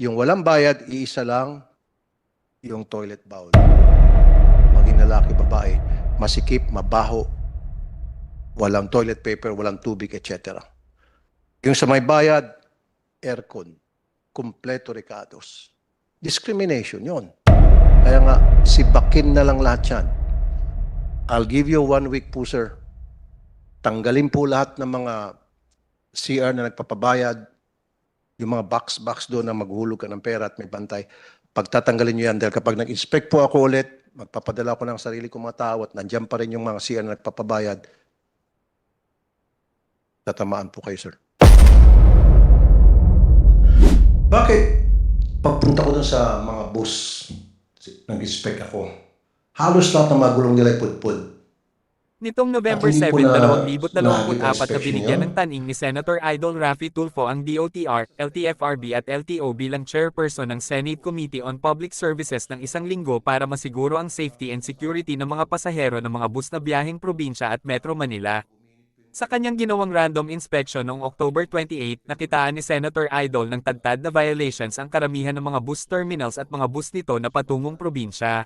Yung walang bayad, iisa lang yung toilet bowl. Maging lalaki, babae, masikip, mabaho, walang toilet paper, walang tubig, etc. Yung sa may bayad, aircon, kompleto recados. Discrimination yon. Kaya nga, sibakin na lang lahat yan. I'll give you one week po, sir. Tanggalin po lahat ng mga CR na nagpapabayad, yung mga box-box doon na maghulog ka ng pera at may bantay. Pagtatanggalin nyo yan dahil kapag nag-inspect po ako ulit, magpapadala ko ng sarili kong mga tao at nandyan pa rin yung mga CR na nagpapabayad, tatamaan po kayo, sir. Bakit pagpunta ko dun sa mga bus, nag-inspect ako, halos lahat ng mga gulong nila ay pudpud. Nitong November At hindi 7, po na- 2024 na binigyan ng taning ni Senator Idol Rafi Tulfo ang DOTR, LTFRB at LTO bilang chairperson ng Senate Committee on Public Services ng isang linggo para masiguro ang safety and security ng mga pasahero ng mga bus na biyaheng probinsya at Metro Manila. Sa kanyang ginawang random inspection noong October 28, nakitaan ni Senator Idol ng tagtad na violations ang karamihan ng mga bus terminals at mga bus nito na patungong probinsya.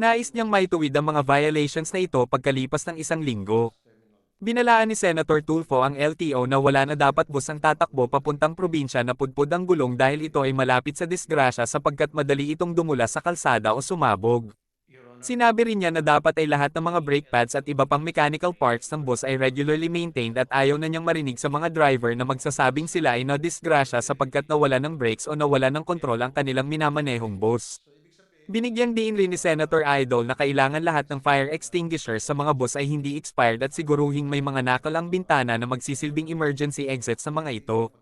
Nais niyang maituwid ang mga violations na ito pagkalipas ng isang linggo. Binalaan ni Senator Tulfo ang LTO na wala na dapat bus ang tatakbo papuntang probinsya na pudpud ang gulong dahil ito ay malapit sa disgrasya sapagkat madali itong dumula sa kalsada o sumabog. Sinabi rin niya na dapat ay lahat ng mga brake pads at iba pang mechanical parts ng bus ay regularly maintained at ayaw na niyang marinig sa mga driver na magsasabing sila ay na-disgrasya sapagkat nawala ng brakes o nawala ng kontrol ang kanilang minamanehong bus. Binigyang diin rin ni Senator Idol na kailangan lahat ng fire extinguishers sa mga bus ay hindi expired at siguruhing may mga nakal ang bintana na magsisilbing emergency exit sa mga ito.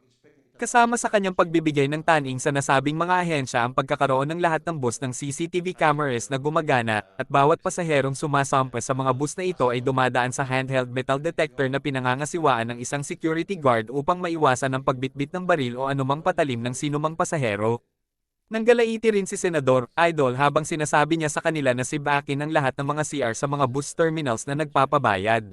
Kasama sa kanyang pagbibigay ng taning sa nasabing mga ahensya ang pagkakaroon ng lahat ng bus ng CCTV cameras na gumagana at bawat pasaherong sumasampa sa mga bus na ito ay dumadaan sa handheld metal detector na pinangangasiwaan ng isang security guard upang maiwasan ang pagbitbit ng baril o anumang patalim ng sinumang pasahero. Nanggalaiti rin si Senador Idol habang sinasabi niya sa kanila na sibakin ang lahat ng mga CR sa mga bus terminals na nagpapabayad.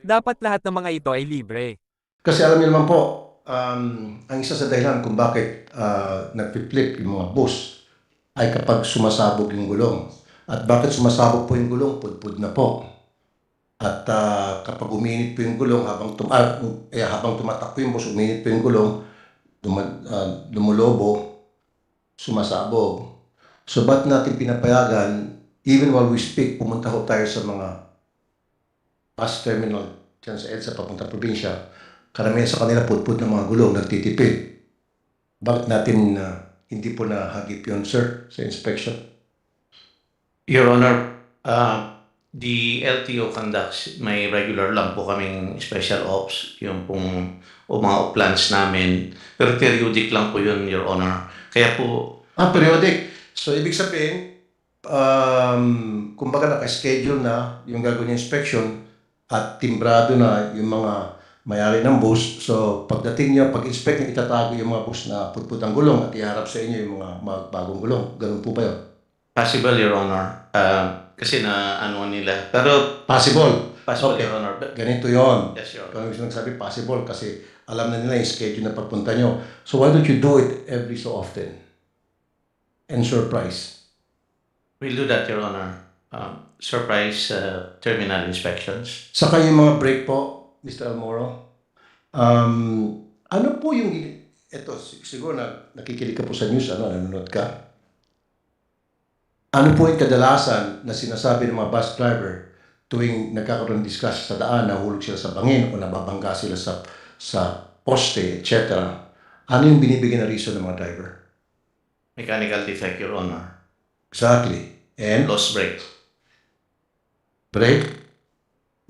Dapat lahat ng mga ito ay libre. Kasi alam niyo naman po, um, ang isa sa dahilan kung bakit uh, nagpi-flip yung mga bus ay kapag sumasabog yung gulong. At bakit sumasabog po yung gulong? Pudpud na po. At ah, kapag uminit po yung gulong, habang, tum ah, eh, habang tumatakbo yung bus, uminit po yung gulong, duma- ah, lumulobo, sumasabog. So ba't natin pinapayagan, even while we speak, pumunta ho tayo sa mga bus terminal dyan sa EDSA papunta probinsya, karamihan sa kanila putput ng mga gulong, nagtitipid. Bakit natin na hindi po nahagip yun, sir, sa inspection? Your Honor, uh, the LTO conducts, may regular lang po kaming special ops, yung pong o mga plans namin. Pero periodic lang po yun, Your Honor. Kaya po, Ah, periodic. So, ibig sabihin, um, kumbaga naka-schedule na yung gagawin yung inspection at timbrado na yung mga mayari ng bus. So, pagdating niya, pag-inspect niya, itatago yung mga bus na putput ang gulong at iharap sa inyo yung mga, mga bagong gulong. Ganun po ba yun? possible, Your Honor. Uh, kasi na ano nila. Pero Possible. possible, Okay. Your Honor. But- Ganito yon. Yes, Your Kung Honor. gusto nagsabi, possible kasi alam na nila yung schedule na pagpunta nyo. So why don't you do it every so often? And surprise. We'll do that, Your Honor. Um, surprise uh, terminal inspections. Saka yung mga break po, Mr. Almoro. Um, ano po yung, ito, sig- siguro na nakikinig ka po sa news, ano, nanonood ka. Ano po yung kadalasan na sinasabi ng mga bus driver tuwing nagkakaroon ng discussion sa daan, nahulog sila sa bangin o nababangga sila sa, sa poste, etc. Ano yung binibigyan na reason ng mga driver? Mechanical defect, Your Honor. Exactly. And Lost brake. brake,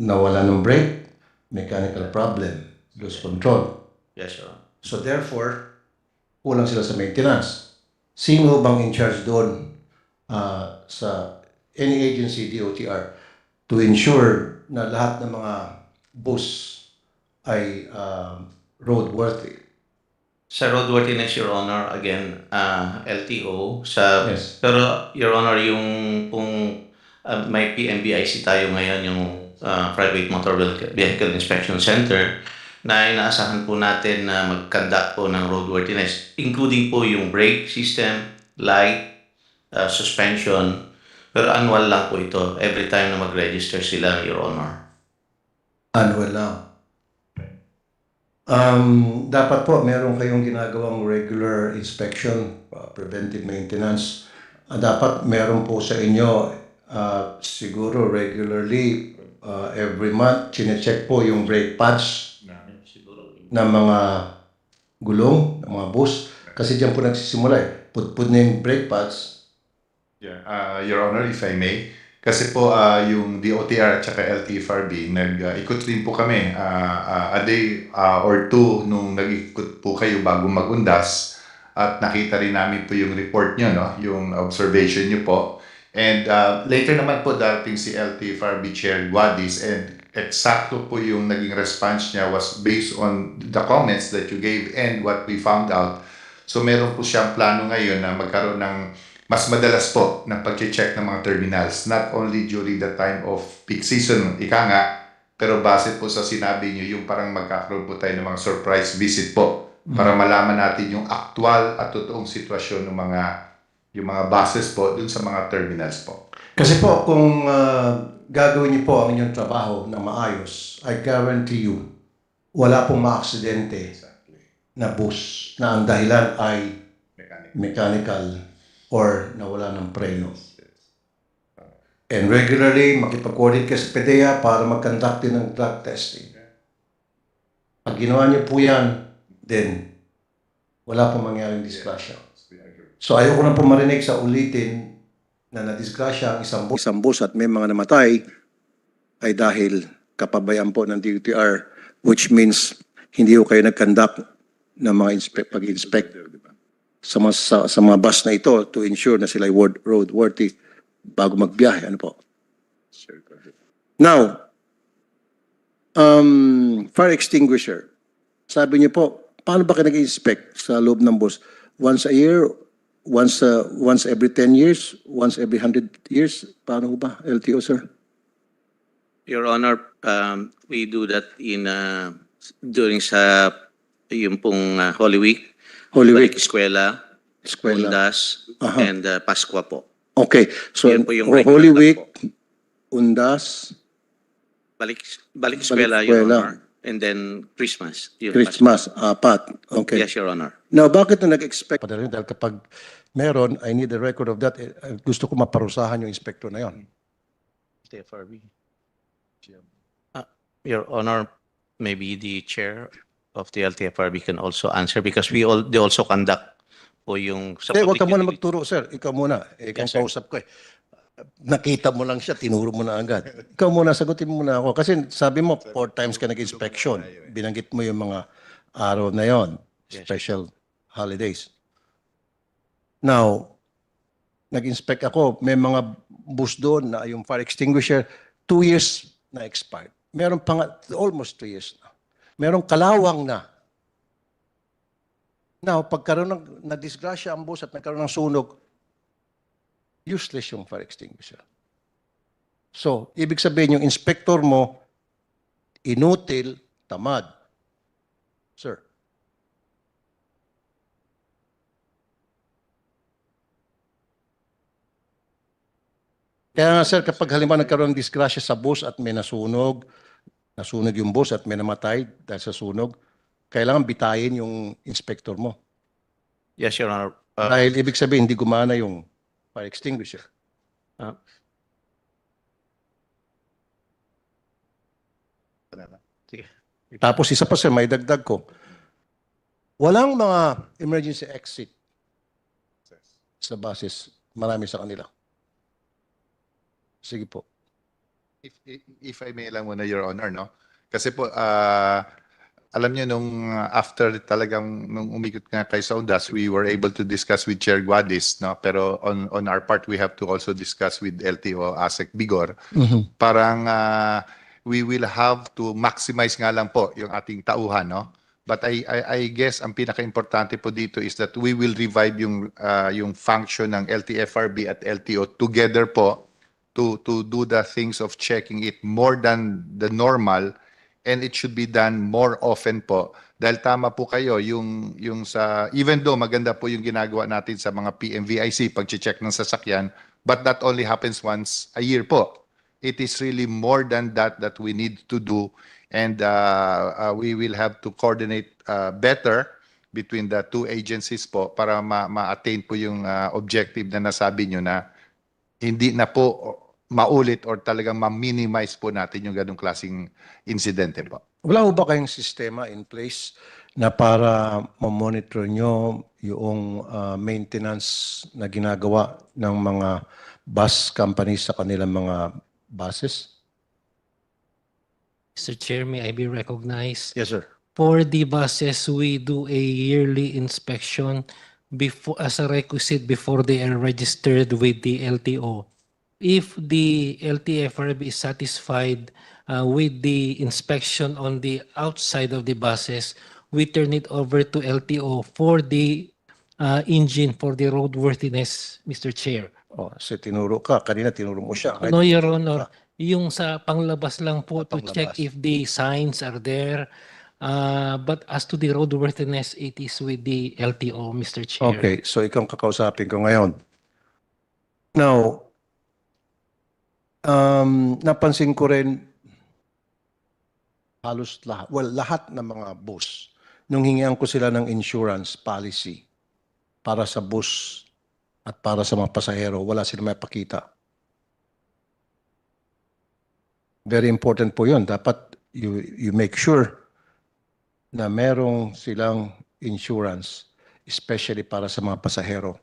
nawala ng brake, mechanical problem, lose control. Yes, Your Honor. So therefore, kulang sila sa maintenance. Sino bang in charge doon ah, sa any agency, DOTR, to ensure na lahat ng mga bus ay um, roadworthy? Sa roadworthiness, Your Honor, again, uh, LTO. Sa, Yes. Pero, Your Honor, yung kung uh, may PMBIC tayo ngayon, yung uh, Private Motor Vehicle Vehicle Inspection Center, na inaasahan po natin na mag-conduct po ng roadworthiness, including po yung brake system, light, uh, suspension. Pero annual lang po ito, every time na mag-register sila, Your Honor. Annual lang. Um, dapat po meron kayong ginagawang regular inspection, uh, preventive maintenance. Ah, dapat meron po sa inyo uh, siguro regularly uh, every month chine-check po yung brake pads ng mga gulong, ng mga bus. Kasi diyan po nagsisimula eh. Putput na yung brake pads. Yeah, uh, Your Honor, if I may, kasi po ah, yung DOTR at saka LTFRB, nag-ikot din po kami ah, ah, a day ah, or two nung nag-ikot po kayo bago magundas at nakita rin namin po yung report nyo, no? yung observation nyo po. And ah, later naman po dating si LTFRB Chair Guadis and eksakto po yung naging response niya was based on the comments that you gave and what we found out. So meron po siyang plano ngayon na magkaroon ng mas madalas po ng pag-check ng mga terminals. Not only during the time of peak season, ika nga, pero base po sa sinabi niyo, yung parang magkakaroon po tayo ng mga surprise visit po para malaman natin yung actual at totoong sitwasyon ng mga yung mga buses po dun sa mga terminals po. Kasi po, kung ah, gagawin niyo po ang inyong trabaho na maayos, I guarantee you, wala pong maaksidente na bus na ang dahilan ay Mechanic. mechanical or nawala ng preno. And regularly, makipag-coordinate ka sa PDEA para mag-conduct din ng drug testing. Pag ginawa niyo po yan, then wala pong mangyaring disgrasya. So ayoko na po marinig sa ulitin na nadisgrasya ang isang bus. Isang bus at may mga namatay ay dahil kapabayaan po ng DUTR which means hindi ko kayo nag-conduct ng mga inspe- pag-inspect sa mga, sa, sa mga bus na ito to ensure na sila ay road, roadworthy bago magbiyahe. Ano po? Now, um, fire extinguisher. Sabi niyo po, paano ba kayo nag-inspect sa loob ng bus? Once a year? Once uh, once every 10 years? Once every 100 years? Paano ba, LTO, sir? Your Honor, um, we do that in uh, during sa yung pong uh, Holy Week, Holy Week, Eskwela, eskwela. Undas, Aha. and uh, Paskwa po. Okay, so Yan po yung Holy lang Week, po. Undas, Balik, Balik Eskwela, Your Eskwela. Honor. And then Christmas. yung Christmas, apat. Paskwa. Okay. Yes, Your Honor. Now, bakit na nag-expect? Padalhin dahil kapag meron, I need a record of that. Eh, eh, Gusto ko maparusahan yung inspector na yon. TFRB. Uh, Your Honor, maybe the chair of the LTFRB can also answer because we all, they also conduct po yung sa Eh, huwag ka public muna magturo, sir. Ikaw muna. Eh, ikaw Yes, sir. kausap ko eh. Nakita mo lang siya, tinuro mo na agad. Ikaw muna, sagutin mo muna ako. Kasi sabi mo, four times ka nag-inspection. Binanggit mo yung mga araw na yon, Yes. special holidays. Now, nag-inspect ako, may mga bus doon na yung fire extinguisher, two years na expired. Meron pa nga, almost two years na. Meron kalawang na. Now, pagkaroon ng na-disgrasya ang bus at nagkaroon ng sunog, useless yung fire extinguisher. So, ibig sabihin yung inspector mo, inutil, tamad. Sir. Kaya nga sir, kapag halimbawa nagkaroon ng disgrasya sa bus at may nasunog, nasunog yung bus at may namatay dahil sa sunog, kailangan bitayin yung inspector mo. Yes, Your Honor. Uh, Dahil ibig sabihin, hindi gumana yung fire extinguisher. Ah. sige. Tapos isa pa sir, may dagdag ko. Walang mga emergency exit sa basis. Marami sa kanila. Sige po. If, if I may lang muna, Your Honor, no? Kasi po, ah, alam niyo nung after talagang nung umikot nga kay sa Undas, we were able to discuss with Chair Guadis, no? Pero on on our part, we have to also discuss with LTO ASEC Bigor. Parang ah, we will have to maximize nga lang po yung ating tauhan, no? But I, I, I guess ang pinaka-importante po dito is that we will revive yung ah, yung function ng LTFRB at LTO together po to to do the things of checking it more than the normal and it should be done more often po. Dahil tama po kayo, yung, yung sa, even though maganda po yung ginagawa natin sa mga PMVIC, pag-check ng sasakyan, but that only happens once a year po. It is really more than that that we need to do and uh, uh, we will have to coordinate uh, better between the two agencies po para ma- ma-attain po yung uh, objective na nasabi nyo na hindi na po maulit or talagang ma-minimize po natin yung ganong klaseng insidente po. Wala ho ba kayong sistema in place na para ma-monitor nyo yung ah, maintenance na ginagawa ng mga bus companies sa kanilang mga buses? Mr. Chair, may I be recognized? Yes, sir. For the buses, we do a yearly inspection before, as a requisite before they are registered with the LTO. If the LTFRB is satisfied uh, with the inspection on the outside of the buses, we turn it over to LTO for the uh, engine for the roadworthiness, Mr. Chair. Oh, so tinuro ka. Kanina tinuro mo siya. Kahit- No, Your Honor, yung sa panglabas lang po to Panglabas. check if the signs are there. Uh, but as to the roadworthiness, it is with the LTO, Mr. Chair. Okay, so ikaw ang kakausapin ko ngayon. Now, um, napansin ko rin halos lahat, well, lahat ng mga bus, nung hingihan ko sila ng insurance policy para sa bus at para sa mga pasahero, wala silang may pakita. Very important po yun. Dapat you, you make sure na merong silang insurance especially para sa mga pasahero.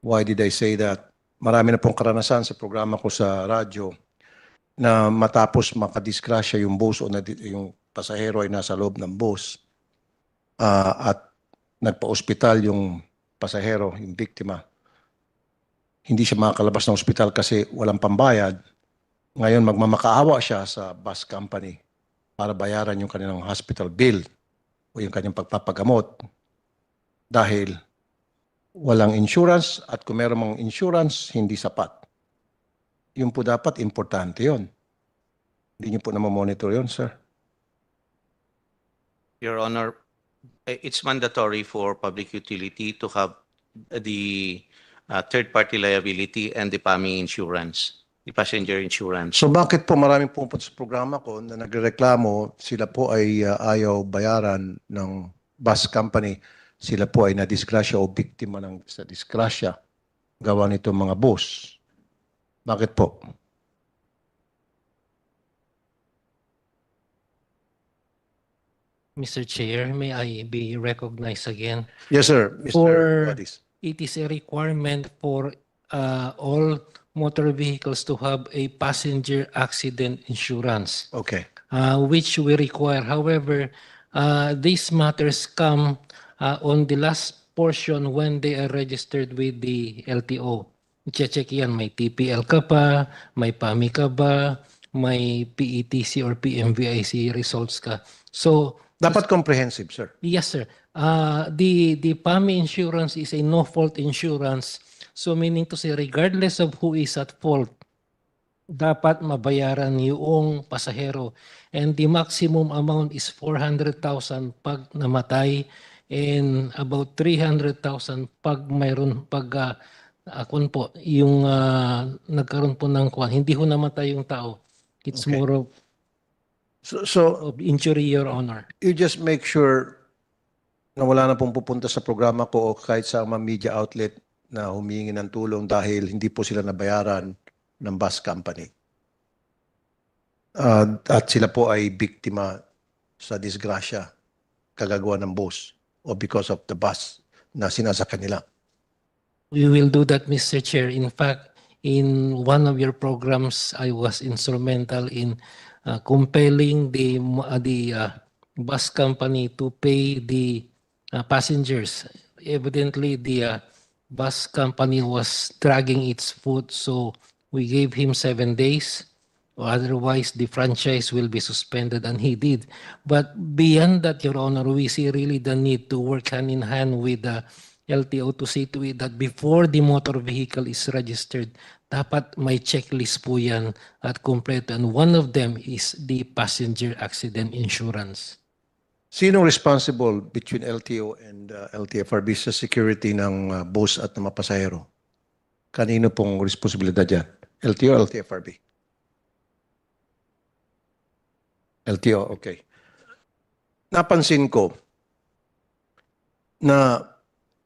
Why did I say that? Marami na pong karanasan sa programa ko sa radyo na matapos makadisgrasya yung bus o na, yung pasahero ay nasa loob ng bus ah, at nagpa-ospital yung pasahero, yung biktima. Hindi siya makakalabas ng ospital kasi walang pambayad. Ngayon magmamakaawa siya sa bus company para bayaran yung kanilang hospital bill o yung kanyang pagpapagamot dahil walang insurance at kung meron mang insurance, hindi sapat. Yun po dapat, importante yun. Hindi niyo po na monitor yun, sir. Your Honor, eh, it's mandatory for public utility to have the uh, third-party liability and the PAMI insurance, the passenger insurance. So bakit po maraming pumunta sa programa ko na nagreklamo, sila po ay uh, ayaw bayaran ng bus company, sila po ay nadisgrasya o biktima ng sa disgrasya gawa nito mga bus. Bakit po? Mr. Chair, may I be recognized again? Yes, sir. Mr. For-. It is a requirement for uh, all motor vehicles to have a passenger accident insurance. Okay. uh, which we require. However, uh, these matters come on the last portion when they are registered with the LTO. Check yan, may TPL ka pa, may PAMI ka ba, may PETC or PMVIC results ka. So, Dapat comprehensive, sir. Yes, sir. Uh, the the PAMI insurance is a no-fault insurance. So meaning to say, regardless of who is at fault, dapat mabayaran yung pasahero. And the maximum amount is 400,000 pag namatay and about 300,000 pag mayroon pag uh, uh, kun po yung uh, nagkaroon po ng kwan hindi ho namatay yung tao. It's Okay. more of, So, so of injury, Your Honor. you just make sure na wala na pong pupunta sa programa ko o kahit sa mga media outlet na humingi ng tulong dahil hindi po sila nabayaran ng bus company. Ah, at sila po ay biktima sa disgrasya kagagawa ng bus o because of the bus na sinasakyan nila. We will do that, Mr. Chair. In fact, in one of your programs, I was instrumental in uh, compelling the uh, the uh, bus company to pay the uh, passengers. Evidently, the uh, bus company was dragging its foot, so we gave him seven days. Otherwise, the franchise will be suspended, and he did. But beyond that, Your Honor, we see really the need to work hand in hand with the LTO to see to it that before the motor vehicle is registered, dapat may checklist po yan at kompleto. And one of them is the passenger accident insurance. Sino responsible between LTO and uh, LTFRB sa security ng uh, bus at ng mga pasahero? Kanino pong responsibilidad yan? LTO o LTFRB? LTO, okay. Napansin ko na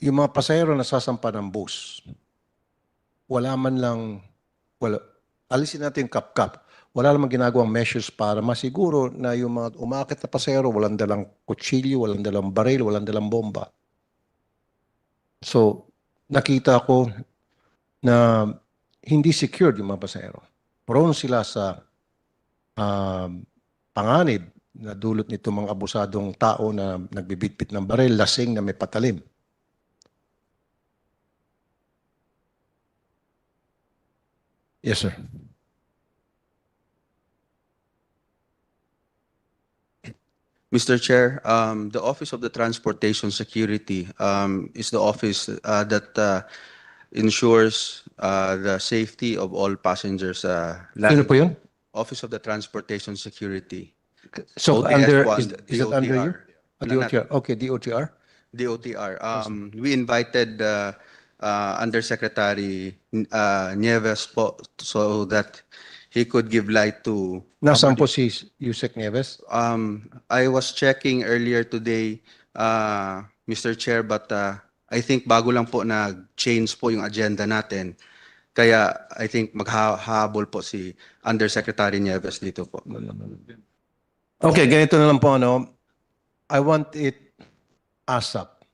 yung mga pasahero na sasampa ng bus, wala man lang, wala, alisin natin kap-kap. Wala namang ginagawang measures para masiguro na yung mga umakit na pasahero, walang dalang kutsilyo, walang dalang baril, walang dalang bomba. So, nakita ko na hindi secured yung mga pasahero. Prone sila sa um, panganib na dulot nito mga abusadong tao na nagbibitbit ng baril, lasing na may patalim. Yes, sir. Mr. Chair, um, the Office of the Transportation Security um, is the office uh, that uh, ensures uh, the safety of all passengers. uh, Sino po yun? Office of the Transportation Security. So, ODS under, is, is it under you? DOTR. Ah, na- DOTR. Okay, DOTR. DOTR. Um, we invited uh, uh, Undersecretary uh, Nieves po so that he could give light to Nasaan po si Yusek Nieves? Um, I was checking earlier today, uh, Mr. Chair, but uh, I think bago lang po nag-change po yung agenda natin. Kaya I think maghahabol po si Undersecretary Nieves dito po. Okay, ganito na lang po ano. I want it ASAP.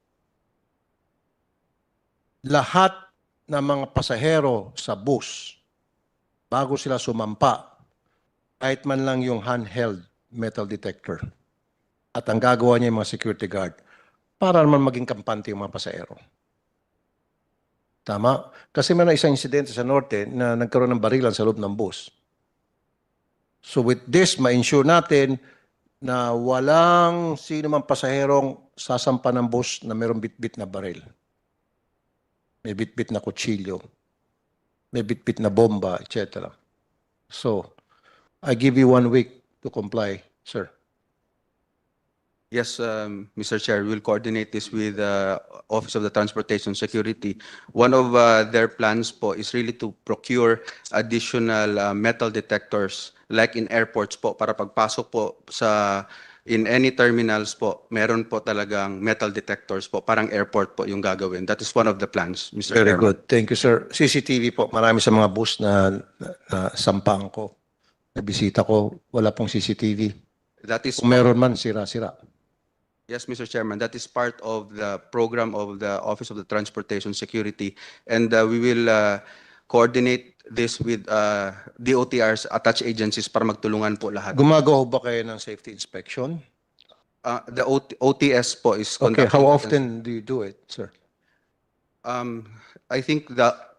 Lahat ng mga pasahero sa bus, bago sila sumampa, kahit man lang yung handheld metal detector. At ang gagawa niya yung mga security guard para naman maging kampante yung mga pasahero. Tama? Kasi may na isang insidente sa norte na nagkaroon ng barilan sa loob ng bus. So with this, ma-ensure natin na walang sino man pasaherong sasampa ng bus na mayroong bitbit na baril. May bitbit na kutsilyo. May bitbit na bomba, etc. So, I give you one week to comply, sir. Yes, um, Mr. Chair, we'll coordinate this with uh, Office of the Transportation Security. One of uh, their plans po is really to procure additional uh, metal detectors like in airports po para pagpasok po sa in any terminals po, meron po talagang metal detectors po, parang airport po yung gagawin. That is one of the plans, Mr. Very Chairman. good. Thank you, sir. CCTV po. Marami sa mga bus na, na, na sampang ko. Nabisita ko, wala pong CCTV. That is Kung meron man, sira-sira. Yes, Mr. Chairman, that is part of the program of the Office of the Transportation Security. And uh, we will uh, coordinate this with uh, DOTR's attached agencies para magtulungan po lahat. Gumagawa ba kayo ng safety inspection? Uh, The OT OTS po is Okay, how often do you do it, sir? Um, I think that,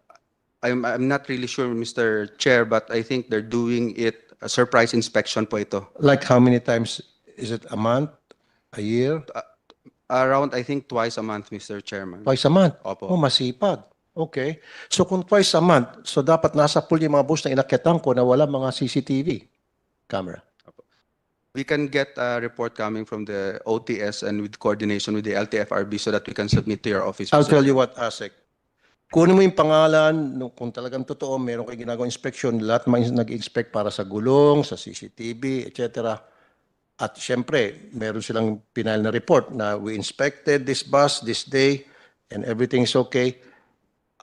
I'm, I'm not really sure, Mr. Chair, but I think they're doing it, a surprise inspection po ito. Like how many times? Is it a month? A year? Around, I think, twice a month, Mr. Chairman. Twice a month? Opo. Oh, masipag. Okay. So kung twice a month, so dapat nasa pool yung mga bus na inakyatan ko na wala mga CCTV camera. We can get a report coming from the OTS and with coordination with the LTFRB so that we can submit to your office. I'll Mr. tell you what, Asek. Kunin mo yung pangalan, nung, kung talagang totoo, meron kayo ginagawang inspection, lahat mga nag-inspect para sa gulong, sa CCTV, etc. At syempre, meron silang pinal na report na we inspected this bus this day and everything is okay.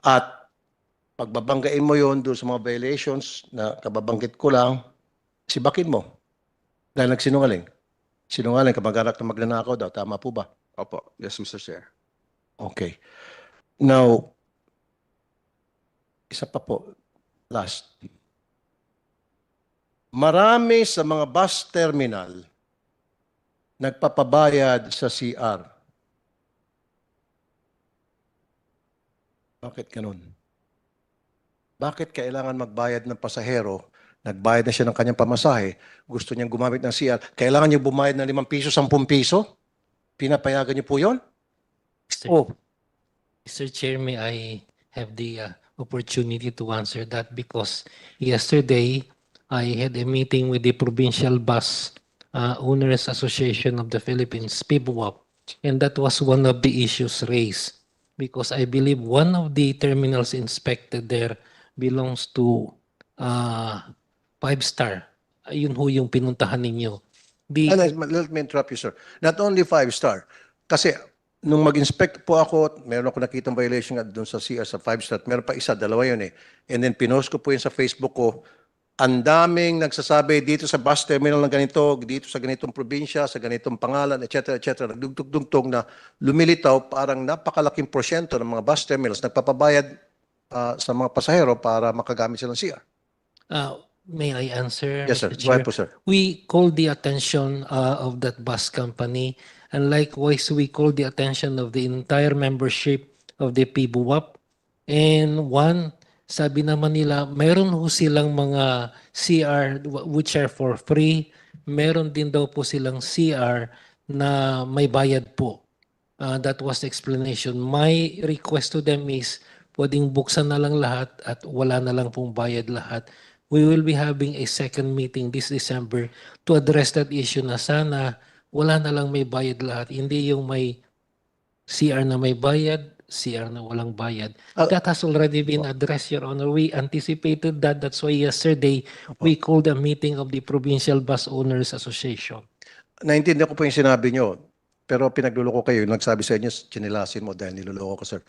At pagbabanggain mo yon doon sa mga violations na kababanggit ko lang, sibakin mo. Dahil nagsinungaling. Sinungaling, kamag-anak na magnanakaw daw. Tama po ba? Opo. Yes, Mr. Chair. Okay. Now, isa pa po, last. Marami sa mga bus terminal nagpapabayad sa CR. Bakit ganun? Bakit kailangan magbayad ng pasahero? Nagbayad na siya ng kanyang pamasahe. Gusto niyang gumamit ng CR. Kailangan niya bumayad ng 5 piso, 10 piso? Pinapayagan niyo po yon? Mr. Oh, Mr. Chair, may I have the uh, opportunity to answer that because yesterday I had a meeting with the Provincial Bus uh, Owners Association of the Philippines, PIBWAP, and that was one of the issues raised because I believe one of the terminals inspected there belongs to uh, Five Star. Ayun ho yung pinuntahan ninyo. The, let me interrupt you, sir. Not only five-star. Kasi nung mag-inspect po ako, meron ako nakitang violation doon sa CR sa five-star. Meron pa isa, dalawa yun eh. And then pinost ko po yun sa Facebook ko. Ang daming nagsasabi dito sa bus terminal na ganito, dito sa ganitong probinsya, sa ganitong pangalan, etc. etc. Nagdugtog-dugtog na lumilitaw parang napakalaking porsyento ng mga bus terminals nagpapabayad ah, sa mga pasahero para makagamit silang CR. uh, may I answer? Yes, sir. Go ahead po, sir. we called the attention uh, of that bus company and likewise we called the attention of the entire membership of the PBUAP and one sabi naman nila meron ho silang mga CR which are for free. Meron din daw po silang CR na may bayad po. Uh, that was the explanation. My request to them is pwedeng buksan na lang lahat at wala na lang pong bayad lahat. We will be having a second meeting this December to address that issue na sana wala na lang may bayad lahat. Hindi yung may CR na may bayad, CR na walang bayad. Ah, That has already been addressed, Your Honor. We anticipated that. That's why yesterday we called a meeting of the Provincial Bus Owners Association. Naintindihan ko po yung sinabi nyo, pero pinagluloko kayo, yung nagsabi sa inyo, chinilasin mo dahil niloloko ko, sir.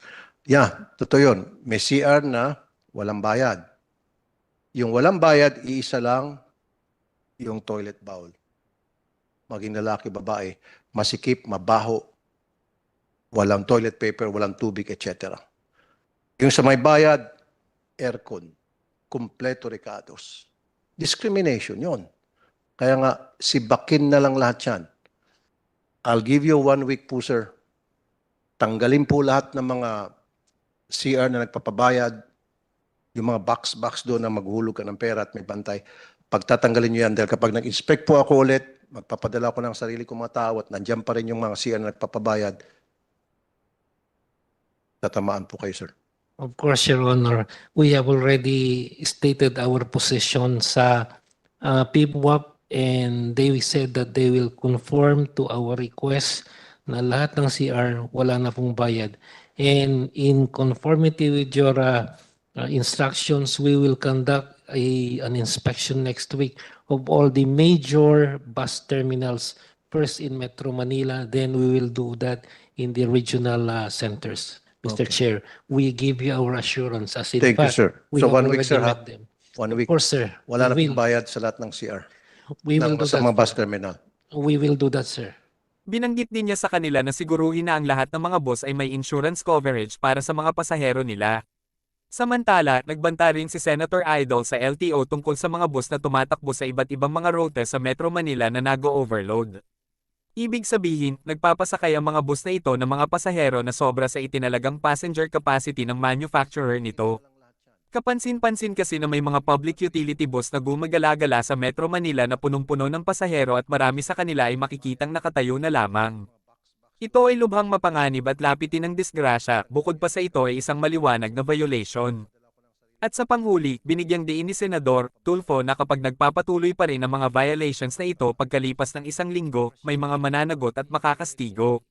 Yeah, totoo yun. May CR na walang bayad. Yung walang bayad, iisa lang yung toilet bowl. Maging lalaki, babae, masikip, mabaho, walang toilet paper, walang tubig, etc. Yung sa may bayad, aircon, kumpleto recados. Discrimination yon. Kaya nga, sibakin na lang lahat yan. I'll give you one week po, sir. Tanggalin po lahat ng mga CR na nagpapabayad, yung mga box-box doon na maghulog ka ng pera at may bantay. Pagtatanggalin nyo yan dahil kapag nag-inspect po ako ulit, magpapadala ko ng sarili kong mga tao at nandiyan pa rin yung mga CR na nagpapabayad, tatamaan po kayo, sir. Of course, Your Honor, we have already stated our position sa uh, PIBWAP and they said that they will conform to our request na lahat ng CR wala na pong bayad. And in conformity with your uh, uh, instructions, we will conduct a, an inspection next week of all the major bus terminals, first in Metro Manila, then we will do that in the regional uh, centers. Mr. Chair, we give you our assurance as in Thank you, fact, sir. we So have one week, already sir, ha? met them. One Of week, course, sir. wala na we pong will, bayad sa lahat ng CR. we will ng, do sa mga that. bus terminal. We will do that, sir. Binanggit din niya sa kanila na siguruhin na ang lahat ng mga bus ay may insurance coverage para sa mga pasahero nila. Samantala, nagbanta rin si Senator Idol sa LTO tungkol sa mga bus na tumatakbo sa iba't ibang mga route sa Metro Manila na nago-overload. Ibig sabihin, nagpapasakay ang mga bus na ito ng mga pasahero na sobra sa itinalagang passenger capacity ng manufacturer nito. Kapansin-pansin kasi na may mga public utility bus na gumagala-gala sa Metro Manila na punong-puno ng pasahero at marami sa kanila ay makikitang nakatayo na lamang. Ito ay lubhang mapanganib at lapitin ng disgrasya, bukod pa sa ito ay isang maliwanag na violation. At sa panghuli, binigyang diin ni Senador Tulfo na kapag nagpapatuloy pa rin ang mga violations na ito pagkalipas ng isang linggo, may mga mananagot at makakastigo.